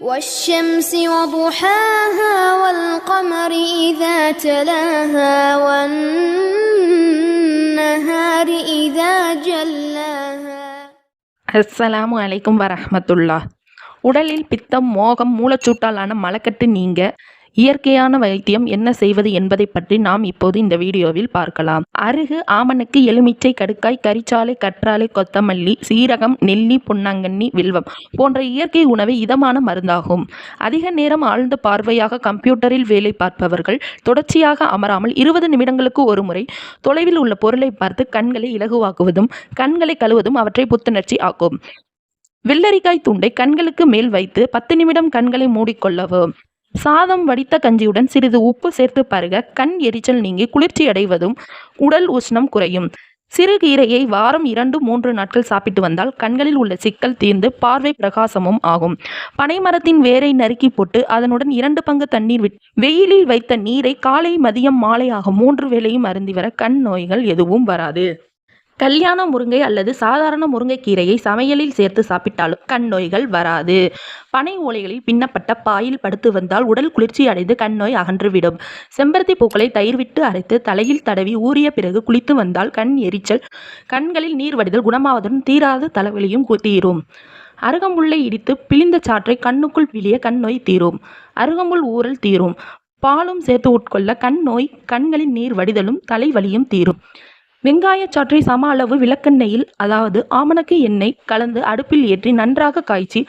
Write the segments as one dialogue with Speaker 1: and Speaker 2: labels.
Speaker 1: والشمس وضحاها والقمر إذا تلاها والنهار إذا جلاها
Speaker 2: அஸ்ஸலாமு அலைக்கும் வரஹ்மத்துல்லா உடலில் பித்தம் மோகம் மூலச்சூட்டாலான மலக்கட்டு நீங்க இயற்கையான வைத்தியம் என்ன செய்வது என்பதை பற்றி நாம் இப்போது இந்த வீடியோவில் பார்க்கலாம். அருகு ஆமணக்கு எலுமிச்சை கடுக்காய் கரிச்சாலை கற்றாழை கொத்தமல்லி சீரகம் நெல்லி பொன்னாங்கண்ணி வில்வம் போன்ற இயற்கை உணவை இதமான மருந்தாகும். அதிக நேரம் ஆழ்ந்த பார்வையாக கம்ப்யூட்டரில் வேலை பார்ப்பவர்கள் தொடர்ச்சியாக அமராமல் இருபது நிமிடங்களுக்கு ஒரு முறை தொலைவில் உள்ள பொருளை பார்த்து கண்களை இலகுவாக்குவதும் கண்களை கழுவதும் அவற்றை புத்துணர்ச்சி ஆக்கும். வெள்ளரிக்காய் துண்டை கண்களுக்கு மேல் வைத்து பத்து நிமிடம் கண்களை மூடிக்கொள்ளவும். சாதம் வடித்த கஞ்சியுடன் சிறிது உப்பு சேர்த்து பருக கண் எரிச்சல் நீங்கி குளிர்ச்சி அடைவதும் உடல் உஷ்ணம் குறையும். சிறுகீரையை வாரம் இரண்டு மூன்று நாட்கள் சாப்பிட்டு வந்தால் கண்களில் உள்ள சிக்கல் தீர்ந்து பார்வை பிரகாசமும் ஆகும். பனைமரத்தின் வேரை நறுக்கி போட்டு அதனுடன் இரண்டு பங்கு தண்ணீர் விட்டு வெயிலில் வைத்த நீரை காலை மதியம் மாலை மூன்று வேளையும் அருந்தி வர கண் நோய்கள் எதுவும் வராது. கல்யாண முருங்கை அல்லது சாதாரண முருங்கைக்கீரையை சமையலில் சேர்த்து சாப்பிட்டாலும் கண் நோய்கள் வராது. பனை ஓலைகளில் பின்னப்பட்ட பாயில் படுத்து வந்தால் உடல் குளிர்ச்சி அடைந்து கண் நோய் அகன்றுவிடும். செம்பருத்தி பூக்களை தயிர் விட்டு அரைத்து தலையில் தடவி ஊறிய பிறகு குளித்து வந்தால் கண் எரிச்சல் கண்களில் நீர் வடிதல் குணமாவதுடன் தீராத தலைவலியும் தீரும். அருகம்புல்லை இடித்து பிழிந்த சாற்றை கண்ணுக்குள் விழிய கண் நோய் தீரும். அருகம்புல் ஊறல் தீரும். பாலும் சேர்த்து உட்கொள்ள கண் நோய் கண்களின் நீர் வடிதலும் தலைவலியும் தீரும். வெங்காயச் சாற்றை சம அளவு விளக்கெண்ணெயில் அதாவது ஆமணக்கு எண்ணெய் கலந்து அடுப்பில் ஏற்றி நன்றாக காய்ச்சி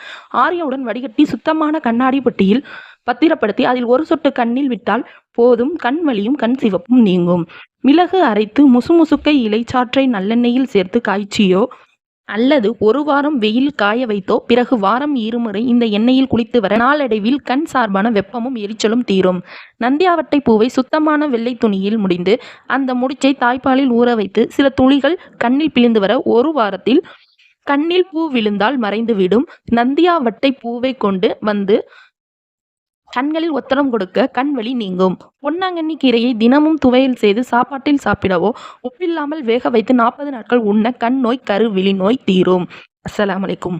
Speaker 2: ஆரியவுடன் வடிகட்டி சுத்தமான கண்ணாடி பெட்டியில் பத்திரப்படுத்தி அதில் ஒரு சொட்டு கண்ணில் விட்டால் போதும் கண் வலியும் கண் சிவப்பும் நீங்கும். மிளகு அரைத்து முசுமுசுக்கை இலைச்சாற்றை நல்லெண்ணெயில் சேர்த்து காய்ச்சியோ அல்லது ஒரு வாரம் வெயில் காய வைத்தோ பிறகு வாரம் இருமுறை இந்த எண்ணெயில் குளித்து வர நாளடைவில் கண் சார்பான வெப்பமும் எரிச்சலும் தீரும். நந்தியாவட்டை பூவை சுத்தமான வெள்ளை துணியில் முடிந்து அந்த முடிச்சை தாய்ப்பாலில் ஊற வைத்து சில துளிகள் கண்ணில் பிழிந்து வர ஒரு வாரத்தில் கண்ணில் பூ விழுந்தால் மறைந்துவிடும். நந்தியாவட்டை பூவை கொண்டு வந்து கண்களில் ஒத்தடம் கொடுக்க கண் வலி நீங்கும். பொன்னாங்கண்ணி கீரையை தினமும் துவையல் செய்து சாப்பாட்டில் சாப்பிடவோ உப்பில்லாமல் வேக வைத்து நாற்பது நாட்கள் உண்ண கண் நோய் கருவிழி நோய் தீரும். அஸ்லாம் வலைக்கும்